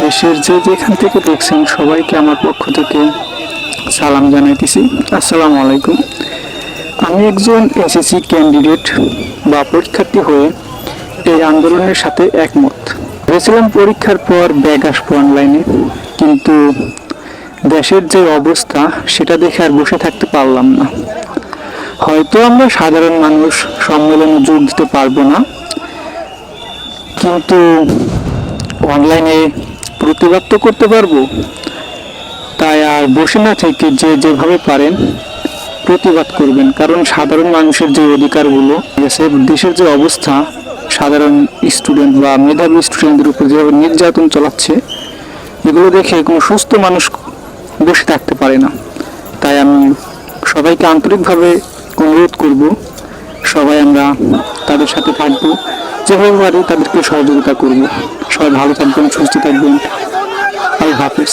দেশের যে যেখান থেকে দেখছেন সবাইকে আমার পক্ষ থেকে সালাম জানাইতেছি। আসসালামু আলাইকুম। আমি একজন এসএসসি ক্যান্ডিডেট বা পরীক্ষার্থী হয়ে এই আন্দোলনের সাথে একমত। ভেবেছিলাম পরীক্ষার পর ব্যাগ আসব অনলাইনে কিন্তু দেশের যে অবস্থা, সেটা দেখে আর বসে থাকতে পারলাম না। হয়তো আমরা সাধারণ মানুষ, সম্মেলনে যোগ দিতে পারব না, কিন্তু অনলাইনে প্রতিবাদ তো করতে পারব। তাই আর বসে না থেকে যে যেভাবে পারেন প্রতিবাদ করবেন। কারণ সাধারণ মানুষের যে অধিকারগুলো গেছে দেশের যে অবস্থা, সাধারণ স্টুডেন্ট বা মেধাবী স্টুডেন্টদের উপর যেভাবে নির্যাতন চালাচ্ছে, এগুলো দেখে কোনো সুস্থ মানুষ বসে থাকতে পারে না। তাই আমি সবাইকে আন্তরিকভাবে অনুরোধ করব সবাই আমরা তাদের সাথে থাকব, যেভাবে পারি তাদেরকে সহযোগিতা করব। সবাই ভালো থাকবেন, সুস্থ থাকবেন। আল্লাহ হাফিজ।